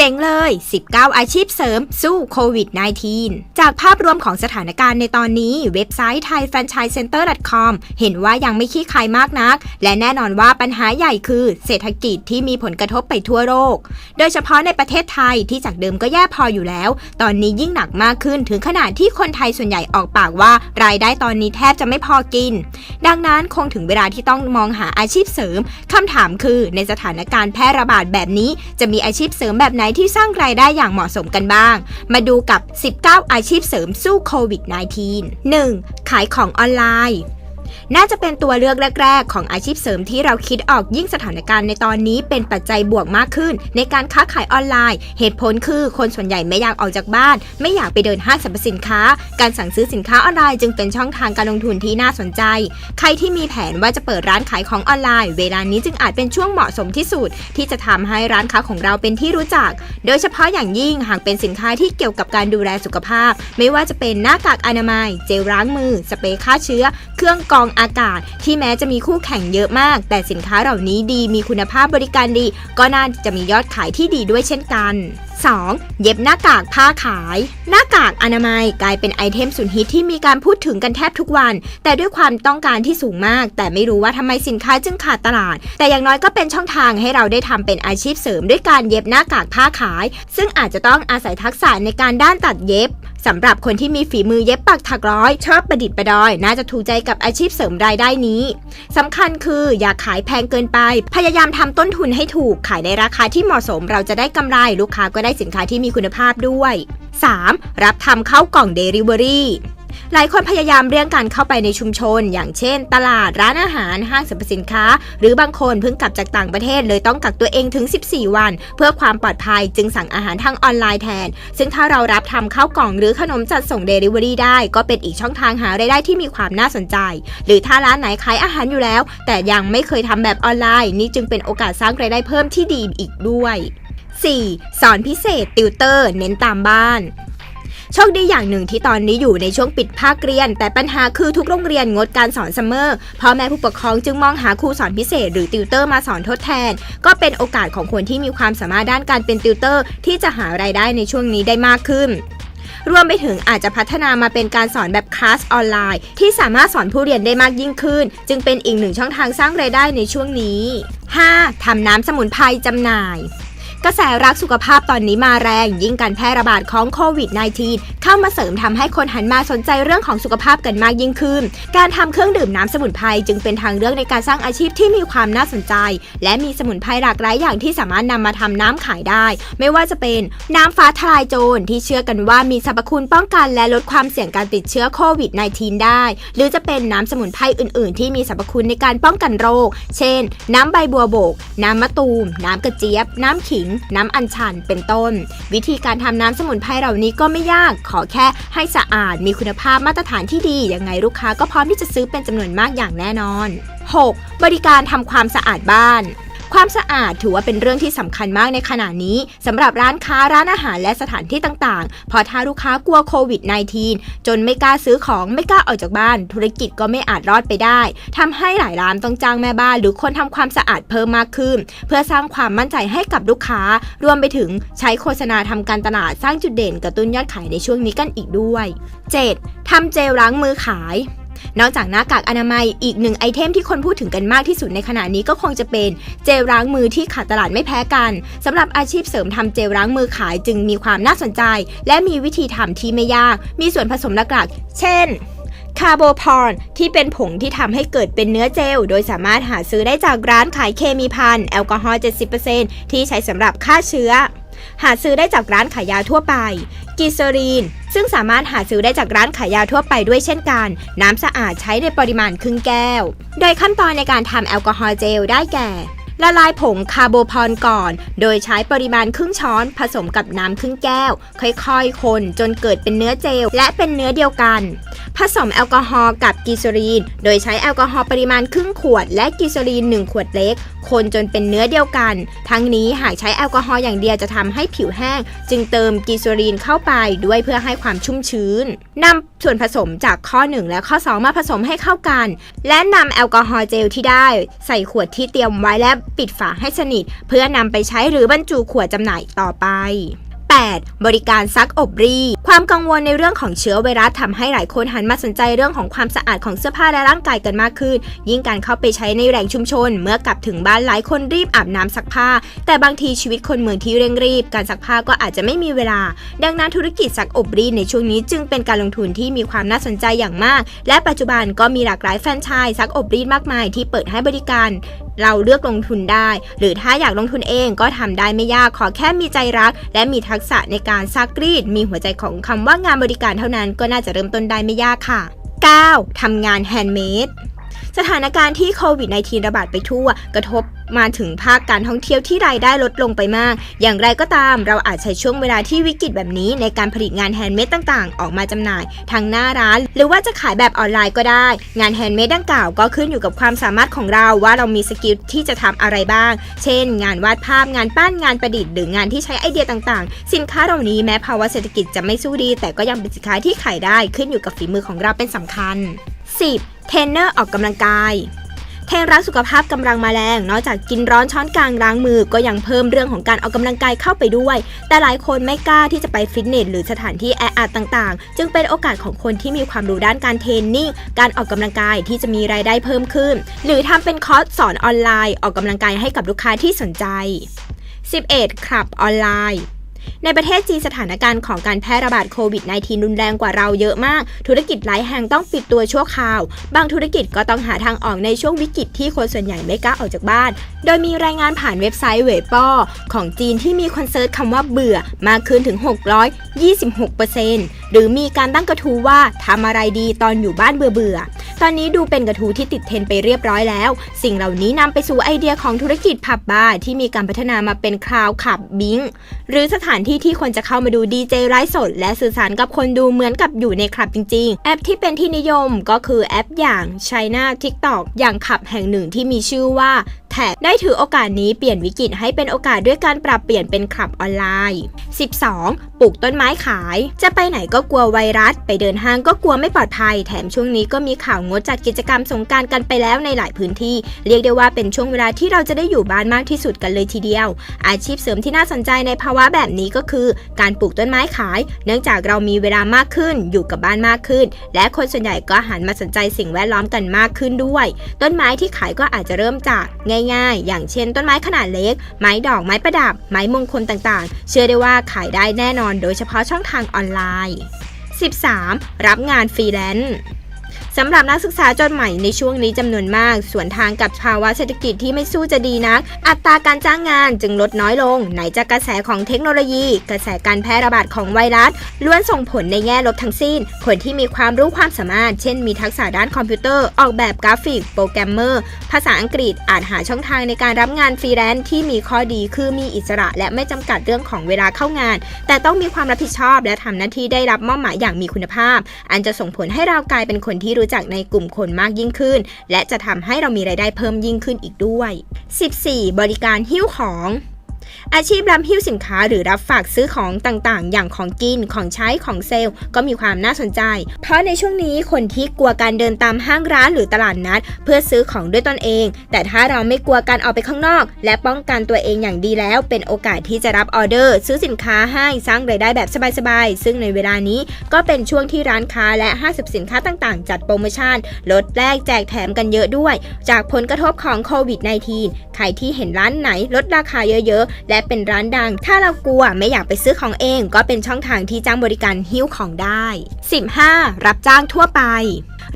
เจ๋งเลย 19 อาชีพเสริม สู้โควิด -19 จากภาพรวมของสถานการณ์ในตอนนี้ เว็บไซต์ thaifranchisecenter.com เห็นว่ายังไม่ขี้คายมากนัก และแน่นอนว่าปัญหาใหญ่คือเศรษฐกิจที่มีผลกระทบไปทั่วโลก โดยเฉพาะในประเทศไทยที่จากเดิมก็แย่พออยู่แล้ว ตอนนี้ยิ่งหนักมากขึ้นถึงขนาดที่คนไทยส่วนใหญ่ออกปากว่ารายได้ตอนนี้แทบจะไม่พอกิน ดังนั้นคงถึงเวลาที่ต้องมองหาอาชีพเสริมคำถามคือในสถานการณ์แพร่ระบาดแบบนี้จะมีอาชีพเสริมแบบไหนที่สร้างรายได้อย่างเหมาะสมกันบ้าง มาดูกับ 19 อาชีพเสริมสู้โควิด -19 1. ขายของออนไลน์ น่าจะเป็นตัวเลือกแรก ๆ ของอาชีพเสริมที่เราคิดออกยิ่งสถานการณ์ในตอนนี้เป็นปัจจัยบวกมากขึ้น ในการค้าขายออนไลน์ เหตุผลคือคนส่วนใหญ่ไม่อยากออกจากบ้าน ไม่อยากไปเดินห้างสรรพสินค้า การสั่งซื้อสินค้าออนไลน์จึงเป็นช่องทางการลงทุนที่น่าสนใจ ใครที่มีแผนว่าจะเปิดร้านขายของออนไลน์ เวลานี้จึงอาจเป็นช่วงเหมาะสมที่สุด ที่จะทำให้ร้านค้าของเราเป็นที่รู้จัก โดยเฉพาะอย่างยิ่งหากเป็นสินค้าที่เกี่ยวกับการดูแลสุขภาพ ไม่ว่าจะเป็นหน้ากากอนามัย เจลล้างมือ สเปรย์ฆ่าเชื้อ เครื่องกรองอากาศ ที่แม้จะมีคู่แข่งเยอะมาก แต่สินค้าเหล่านี้ดีมีคุณภาพบริการดี ก็น่าจะมียอดขายที่ดีด้วยเช่นกัน 2. เย็บหน้ากากผ้าขาย หน้ากากอนามัยกลายเป็นไอเทมสุดฮิตที่มีการพูดถึงกันแทบทุกวัน แต่ด้วยความต้องการที่สูงมาก แต่ไม่รู้ว่าทำไมสินค้าจึงขาดตลาด แต่อย่างน้อยก็เป็นช่องทางให้เราได้ทำเป็นอาชีพเสริมด้วยการเย็บหน้ากากผ้าขาย ซึ่งอาจจะต้องอาศัยทักษะในการด้านตัดเย็บ สำหรับคนที่มีฝีมือเย็บปักถักร้อย ชอบประดิษฐ์ประดอย น่าจะถูกใจกับอาชีพเสริมรายได้นี้สำคัญคืออย่าขายแพงเกินไป พยายามทำต้นทุนให้ถูก ขายในราคาที่เหมาะสมเราจะได้กำไรลูกค้าก็ได้สินค้าที่มีคุณภาพด้วย 3. รับทำเข้ากล่องเดลิเวอรี่ หลายคนพยายามเลี่ยงการเข้าไปในชุมชน อย่างเช่น ตลาดร้านอาหารห้างสรรพสินค้า หรือบางคนเพิ่งกลับจากต่างประเทศเลยต้องกักตัวเองถึง 14 วัน เพื่อความปลอดภัยจึงสั่งอาหารทางออนไลน์แทน ซึ่งถ้าเรารับทำข้าวกล่องหรือขนมจัดส่ง Delivery ได้ ก็เป็นอีกช่องทางหารายได้ที่มีความน่าสนใจ หรือถ้าร้านไหนขายอาหารอยู่แล้ว แต่ยังไม่เคยทำแบบออนไลน์นี่จึงเป็นโอกาสสร้างรายได้เพิ่มที่ดีอีกด้วย 4. สอนพิเศษติวเตอร์ เน้นตามบ้าน โชคดีอย่างหนึ่งที่ตอนนี้อยู่ในช่วงปิดภาคเรียน แต่ปัญหาคือทุกโรงเรียนงดการสอนซัมเมอร์พ่อแม่ผู้ปกครองจึงมองหาครูสอนพิเศษ หรือติวเตอร์มาสอนทดแทน ก็เป็นโอกาสของคนที่มีความสามารถด้านการเป็นติวเตอร์ ที่จะหารายได้ในช่วงนี้ได้มากขึ้นรวมไปถึงอาจจะพัฒนามาเป็นการสอนแบบคลาสออนไลน์ ที่สามารถสอนผู้เรียนได้มากยิ่งขึ้น จึงเป็นอีกหนึ่งช่องทางสร้างรายได้ในช่วงนี้ 5. ทำน้ำสมุนไพรจำหน่าย กระแสรักสุขภาพตอนนี้มาแรงยิ่งการแพร่ระบาดของโควิด -19 เข้ามาเสริมทำให้คนหันมาสนใจเรื่องของสุขภาพกันมากยิ่งขึ้น การทำเครื่องดื่มน้ำสมุนไพรจึงเป็นทางเลือกในการสร้างอาชีพที่มีความน่าสนใจ และมีสมุนไพรหลากหลายอย่างที่สามารถนำมาทำน้ำขายได้ ไม่ว่าจะเป็นน้ำฟ้าทลายโจรที่เชื่อกันว่ามีสรรพคุณป้องกันและลดความเสี่ยงการติดเชื้อโควิด -19 ได้ หรือจะเป็นน้ำสมุนไพรอื่น ๆ ที่มีสรรพคุณในการป้องกันโรค เช่น น้ำใบบัวบก น้ำมะตูม น้ำกระเจี๊ยบ น้ำขิงน้ำอัญชันเป็นต้น วิธีการทำน้ำสมุนไพรเหล่านี้ก็ไม่ยากขอแค่ให้สะอาดมีคุณภาพมาตรฐานที่ดียังไงลูกค้าก็พร้อมที่จะซื้อเป็นจำนวนมากอย่างแน่นอน 6. บริการทำความสะอาดบ้าน ความสะอาดถือว่าเป็นเรื่องที่สำคัญมากในขณะนี้สำหรับร้านค้าร้านอาหารและสถานที่ต่างๆเพราะถ้าลูกค้ากลัวโควิด -19 จนไม่กล้าซื้อของไม่กล้าออกจากบ้าน ธุรกิจก็ไม่อาจรอดไปได้ทำให้หลายร้านต้องจ้างแม่บ้าน หรือคนทำความสะอาดเพิ่มมากขึ้น เพื่อสร้างความมั่นใจให้กับลูกค้า รวมไปถึงใช้โฆษณาทำการตลาดสร้างจุดเด่นกระตุ้นยอดขายในช่วงนี้กันอีกด้วย 7. ทำเจลล้างมือขาย นอกจากหน้ากากอนามัยอีกหนึ่งไอเทมที่คนพูดถึงกันมากที่สุดในขณะนี้ก็คงจะเป็นเจลล้างมือที่ขาดตลาดไม่แพ้กันสำหรับอาชีพเสริมทำเจลล้างมือขายจึงมีความน่าสนใจ และมีวิธีทำที่ไม่ยาก มีส่วนผสมหลักๆ เช่นคาร์โบพอนที่เป็นผงที่ทำให้เกิดเป็นเนื้อเจล โดยสามารถหาซื้อได้จากร้านขายเคมีภัณฑ์แอลกอฮอล์ 70%ที่ใช้สำหรับฆ่าเชื้อ หาซื้อได้จากร้านขายยาทั่วไป กิเซอรีน ซึ่งสามารถหาซื้อได้จากร้านขายยาทั่วไปด้วยเช่นกัน น้ำสะอาดใช้ในปริมาณครึ่งแก้ว โดยขั้นตอนในการทำแอลกอฮอล์เจลได้แก่ ละลายผงคาร์โบพอนก่อน โดยใช้ปริมาณครึ่งช้อนผสมกับน้ำครึ่งแก้ว ค่อยๆ คนจนเกิดเป็นเนื้อเจล และเป็นเนื้อเดียวกัน ผสมแอลกอฮอล์กับกิโซรีน โดยใช้แอลกอฮอล์ปริมาณครึ่งขวด และกิโซรีน 1 ขวดเล็ก คนจนเป็นเนื้อเดียวกัน ทั้งนี้หากใช้แอลกอฮอล์อย่างเดียวจะทำให้ผิวแห้ง จึงเติมกิโซรีนเข้าไปด้วยเพื่อให้ความชุ่มชื้นนำส่วนผสมจากข้อ 1 และข้อ 2 มาผสมให้เข้ากัน และนำแอลกอฮอล์เจลที่ได้ ใส่ขวดที่เตรียมไว้และปิดฝาให้สนิท เพื่อนำไปใช้หรือบรรจุขวดจำหน่ายต่อไป 8. บริการซักอบรีความกังวลในเรื่องของเชื้อไวรัสทำให้หลายคนหันมาสนใจเรื่องของความสะอาดของเสื้อผ้าและร่างกายกันมากขึ้น ยิ่งการเข้าไปใช้ในแหล่งชุมชน เมื่อกลับถึงบ้านหลายคนรีบอาบน้ำซักผ้า แต่บางทีชีวิตคนเมืองที่เร่งรีบ การซักผ้าก็อาจจะไม่มีเวลา ดังนั้นธุรกิจซักอบรีดในช่วงนี้จึงเป็นการลงทุนที่มีความน่าสนใจอย่างมาก และปัจจุบันก็มีหลากหลายแฟรนไชส์ซักอบรีดมากมายที่เปิดให้บริการเราเลือกลงทุนได้ หรือถ้าอยากลงทุนเองก็ทำได้ไม่ยากขอแค่มีใจรัก และมีทักษะในการซักรีด มีหัวใจของคำว่างานบริการเท่านั้นก็น่าจะเริ่มต้นได้ไม่ยากค่ะ 9. ทำงานแฮนด์เมด สถานการณ์ที่โควิด -19 ระบาดไปทั่ว กระทบมาถึงภาคการท่องเที่ยวที่รายได้ลดลงไปมาก อย่างไรก็ตาม เราอาจใช้ช่วงเวลาที่วิกฤตแบบนี้ ในการผลิตงานแฮนด์เมดต่างๆ ออกมาจำหน่ายทางหน้าร้าน หรือว่าจะขายแบบออนไลน์ก็ได้ งานแฮนด์เมดดังกล่าวก็ขึ้นอยู่กับความสามารถของเราว่าเรามีสกิลที่จะทำอะไรบ้าง เช่น งานวาดภาพงานปั้นงานประดิษฐ์หรืองานที่ใช้ไอเดียต่างๆ สินค้าเหล่านี้แม้ภาวะเศรษฐกิจจะไม่สู้ดี แต่ก็ยังเป็นสินค้าที่ขายได้ขึ้นอยู่กับฝีมือของเราเป็นสำคัญ 10. เทรนเนอร์ออกกำลังกายเทรนรักสุขภาพกำลังมาแรง นอกจากกินร้อนช้อนกลางล้างมือ ก็ยังเพิ่มเรื่องของการออกกำลังกายเข้าไปด้วย แต่หลายคนไม่กล้าที่จะไปฟิตเนสหรือสถานที่แออัดต่างๆ จึงเป็นโอกาสของคนที่มีความรู้ด้านการเทรนนิ่ง การออกกำลังกายที่จะมีรายได้เพิ่มขึ้น หรือทำเป็นคอร์สสอนออนไลน์ ออกกำลังกายให้กับลูกค้าที่สนใจ 11. คลับออนไลน์ ในประเทศจีนสถานการณ์ของการแพร่ระบาดโควิด -19 รุนแรงกว่าเราเยอะมาก ธุรกิจหลายแห่งต้องปิดตัวชั่วคราว บางธุรกิจก็ต้องหาทางออกในช่วงวิกฤตที่คนส่วนใหญ่ไม่กล้าออกจากบ้าน โดยมีรายงานผ่านเว็บไซต์เว็บป้อของจีนที่มีคนเซิร์ชคำว่าเบื่อมากขึ้นถึง 626% หรือมีการตั้งกระทู้ว่าทำอะไรดีตอนอยู่บ้านเบื่อเบื่อๆ ตอนนี้ดูเป็นกระทู้ที่ติดเทรนไปเรียบร้อยแล้ว สิ่งเหล่านี้นำไปสู่ไอเดียของธุรกิจผับบาร์ที่มีการพัฒนามาเป็นคลาวขับบิงหรือสถานที่ที่คนจะเข้ามาดูดีเจไลฟ์สด และสื่อสารกับคนดูเหมือนกับอยู่ในคลับจริง ๆ แอปที่เป็นที่นิยมก็คือแอปอย่าง China TikTok อย่างขับแห่งหนึ่งที่มีชื่อว่า แท็กได้ถือโอกาสนี้เปลี่ยนวิกฤตให้เป็นโอกาสด้วยการปรับเปลี่ยนเป็นคลับออนไลน์ 12. ปลูกต้นไม้ขาย จะไปไหนก็กลัวไวรัส ไปเดินห้างก็กลัวไม่ปลอดภัย แถมช่วงนี้ก็มีข่าวงดจัดกิจกรรมสงการกันไปแล้วในหลายพื้นที่ เรียกได้ว่าเป็นช่วงเวลาที่เราจะได้อยู่บ้านมากที่สุดกันเลยทีเดียว อาชีพเสริมที่น่าสนใจในภาวะแบบนี้ก็คือ การปลูกต้นไม้ขาย เนื่องจากเรามีเวลามากขึ้น อยู่กับบ้านมากขึ้น และคนส่วนใหญ่ก็หันมาสนใจสิ่งแวดล้อมกันมากขึ้นด้วย ต้นไม้ที่ขายก็อาจจะเริ่มจากง่ายๆ อย่างเช่นต้นไม้ขนาดเล็ก ไม้ดอกไม้ประดับ ไม้มงคลต่างๆ เชื่อได้ว่าขายได้แน่นอนโดยเฉพาะช่องทางออนไลน์ 13. รับงานฟรีแลนซ์ สำหรับนักศึกษาจนใหม่ในช่วงนี้จำนวนมากส่วนทางกับภาวะเศรษฐกิจที่ไม่สู้จะดีนัก อัตราการจ้างงานจึงลดน้อยลง ไหนจะกระแสของเทคโนโลยี กระแสการแพร่ระบาดของไวรัสล้วนส่งผลในแง่ลบทั้งสิ้น คนที่มีความรู้ความสามารถ เช่นมีทักษะด้านคอมพิวเตอร์ ออกแบบกราฟิก โปรแกรมเมอร์ ภาษาอังกฤษอาจหาช่องทางในการรับงานฟรีแลนซ์ที่มีข้อดีคือมีอิสระ และไม่จำกัดเรื่องของเวลาเข้างาน แต่ต้องมีความรับผิดชอบ และทำหน้าที่ได้รับมอบหมายอย่างมีคุณภาพ อันจะส่งผลให้เรากลายเป็นคนที่รู้จักในกลุ่มคนมากยิ่งขึ้น และจะทำให้เรามีรายได้เพิ่มยิ่งขึ้นอีกด้วย 14. บริการหิ้วของ อาชีพรับหิ้วสินค้าหรือรับฝากซื้อของต่างๆ อย่างของกินของใช้ของเซลล์ก็มีความน่าสนใจ เพราะในช่วงนี้คนที่กลัวการเดินตามห้างร้านหรือตลาดนัด เพื่อซื้อของด้วยตนเอง แต่ถ้าเราไม่กลัวการออกไปข้างนอก และป้องกันตัวเองอย่างดีแล้ว เป็นโอกาสที่จะรับออเดอร์ ซื้อสินค้าให้สร้างรายได้แบบสบายๆซึ่งในเวลานี้ก็เป็นช่วงที่ร้านค้าและห้างสรรพสินค้าต่างๆ จัดโปรโมชั่นลดแลกแจกแถมกันเยอะด้วย จากผลกระทบของโควิด -19 ใครที่เห็นร้านไหนลดราคาเยอะๆและเป็นร้านดัง ถ้าเรากลัวไม่อยากไปซื้อของเอง ก็เป็นช่องทางที่จ้างบริการหิ้วของได้ 15. รับจ้างทั่วไป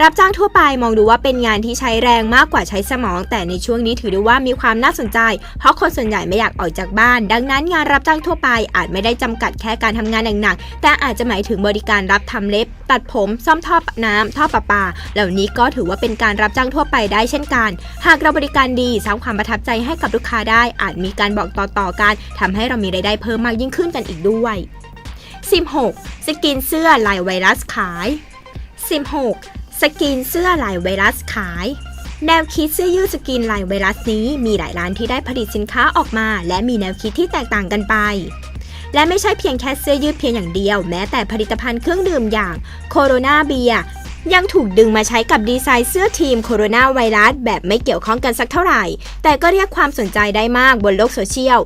รับจ้างทั่วไปมองดูว่าเป็นงานที่ใช้แรงมากกว่าใช้สมอง แต่ในช่วงนี้ถือได้ว่ามีความน่าสนใจ เพราะคนส่วนใหญ่ไม่อยากออกจากบ้าน ดังนั้นงานรับจ้างทั่วไปอาจไม่ได้จำกัดแค่การทำงานหนักๆแต่อาจจะหมายถึงบริการรับทำเล็บ ตัดผมซ่อมท่อน้ำท่อประปา เหล่านี้ก็ถือว่าเป็นการรับจ้างทั่วไปได้เช่นกัน หากเราบริการดีสร้างความประทับใจให้กับลูกค้าได้ อาจมีการบอกต่อๆกันทำให้เรามีรายได้เพิ่มมากยิ่งขึ้นกันอีกด้วย 16. สกินเสื้อลายไวรัสขาย 16. สกินเสื้อลายไวรัสขาย แนวคิดเสื้อยืดสกินลายไวรัสนี้มีหลายร้านที่ได้ผลิตสินค้าออกมา และมีแนวคิดที่แตกต่างกันไป และไม่ใช่เพียงแค่เสื้อยืดเพียงอย่างเดียว แม้แต่ผลิตภัณฑ์เครื่องดื่มอย่างโคโรนาเบียยังถูกดึงมาใช้กับดีไซน์เสื้อทีมโคโรนาไวรัสแบบไม่เกี่ยวข้องกันสักเท่าไหร่ แต่ก็เรียกความสนใจได้มากบนโลกโซเชียล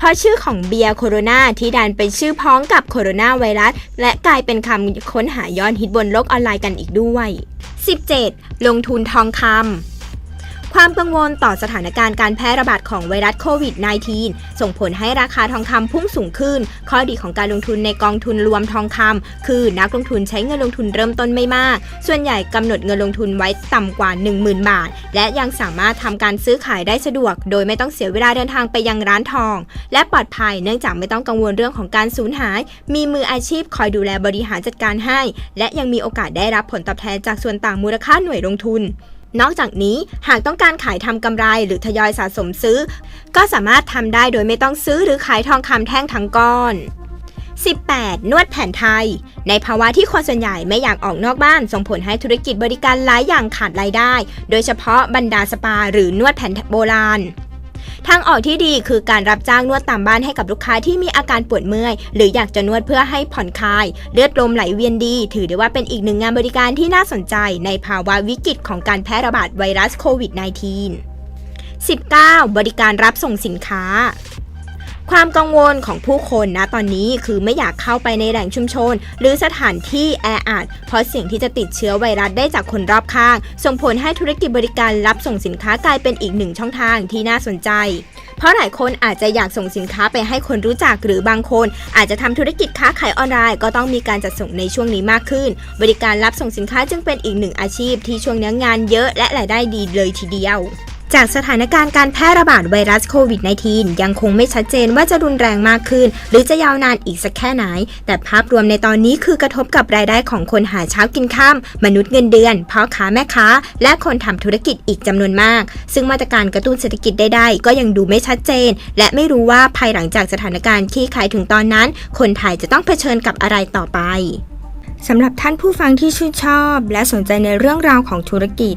เพราะชื่อของเบียร์โคโรนาที่ดันเป็นชื่อพ้องกับโคโรนาไวรัส และกลายเป็นคำค้นหายอดฮิตบนโลกออนไลน์กันอีกด้วย 17. ลงทุนทองคำ ความกังวลต่อสถานการณ์การแพร่ระบาดของไวรัสโควิด -19 ส่งผลให้ราคาทองคำพุ่งสูงขึ้น ข้อดีของการลงทุนในกองทุนรวมทองคำคือนักลงทุนใช้เงินลงทุนเริ่มต้นไม่มาก ส่วนใหญ่กำหนดเงินลงทุนไว้ต่ำกว่า 10,000 บาท และยังสามารถทำการซื้อขายได้สะดวก โดยไม่ต้องเสียเวลาเดินทางไปยังร้านทอง และปลอดภัยเนื่องจากไม่ต้องกังวลเรื่องของการสูญหาย มีมืออาชีพคอยดูแลบริหารจัดการให้ และยังมีโอกาสได้รับผลตอบแทนจากส่วนต่างมูลค่าหน่วยลงทุน นอกจากนี้หากต้องการขายทำกำไรหรือทยอยสะสมซื้อ ก็สามารถทำได้โดยไม่ต้องซื้อหรือขายทองคำแท่งทั้งก้อน 18. นวดแผนไทย ในภาวะที่คนส่วนใหญ่ไม่อยากออกนอกบ้านส่งผลให้ธุรกิจบริการหลายอย่างขาดรายได้ โดยเฉพาะบรรดาสปาหรือนวดแผนโบราณ ทางออกที่ดีคือการรับจ้างนวดตามบ้านให้กับลูกค้าที่มีอาการปวดเมื่อย หรืออยากจะนวดเพื่อให้ผ่อนคลาย เลือดลมไหลเวียนดี ถือได้ว่าเป็นอีกหนึ่งงานบริการที่น่าสนใจในภาวะวิกฤตของการแพร่ระบาดไวรัสโควิด -19 19. บริการรับส่งสินค้า ความกังวลของผู้คนนะตอนนี้คือไม่อยากเข้าไปในแหล่งชุมชน หรือสถานที่แออัดเพราะเสี่ยงที่จะติดเชื้อไวรัสได้จากคนรอบข้าง ส่งผลให้ธุรกิจบริการรับส่งสินค้ากลายเป็นอีกหนึ่งช่องทางที่น่าสนใจ เพราะหลายคนอาจจะอยากส่งสินค้าไปให้คนรู้จักหรือบางคน อาจจะทำธุรกิจค้าขายออนไลน์ก็ต้องมีการจัดส่งในช่วงนี้มากขึ้น บริการรับส่งสินค้าจึงเป็นอีกหนึ่งอาชีพที่ช่วงนี้งานเยอะและรายได้ดีเลยทีเดียว จากสถานการณ์การแพร่ระบาดไวรัสโควิด -19 ยังคงไม่ชัดเจนว่าจะรุนแรงมากขึ้น หรือจะยาวนานอีกสักแค่ไหน แต่ภาพรวมในตอนนี้คือกระทบกับรายได้ของคนหาเช้ากินข้าม มนุษย์เงินเดือนพ่อค้าแม่ค้า และคนทำธุรกิจอีกจำนวนมาก ซึ่งมาตรการกระตุ้นเศรษฐกิจใดๆก็ยังดูไม่ชัดเจน และไม่รู้ว่าภายหลังจากสถานการณ์คลี่คลายถึงตอนนั้น คนไทยจะต้องเผชิญกับอะไรต่อไปสำหรับท่านผู้ฟังที่ชื่นชอบ และสนใจในเรื่องราวของธุรกิจ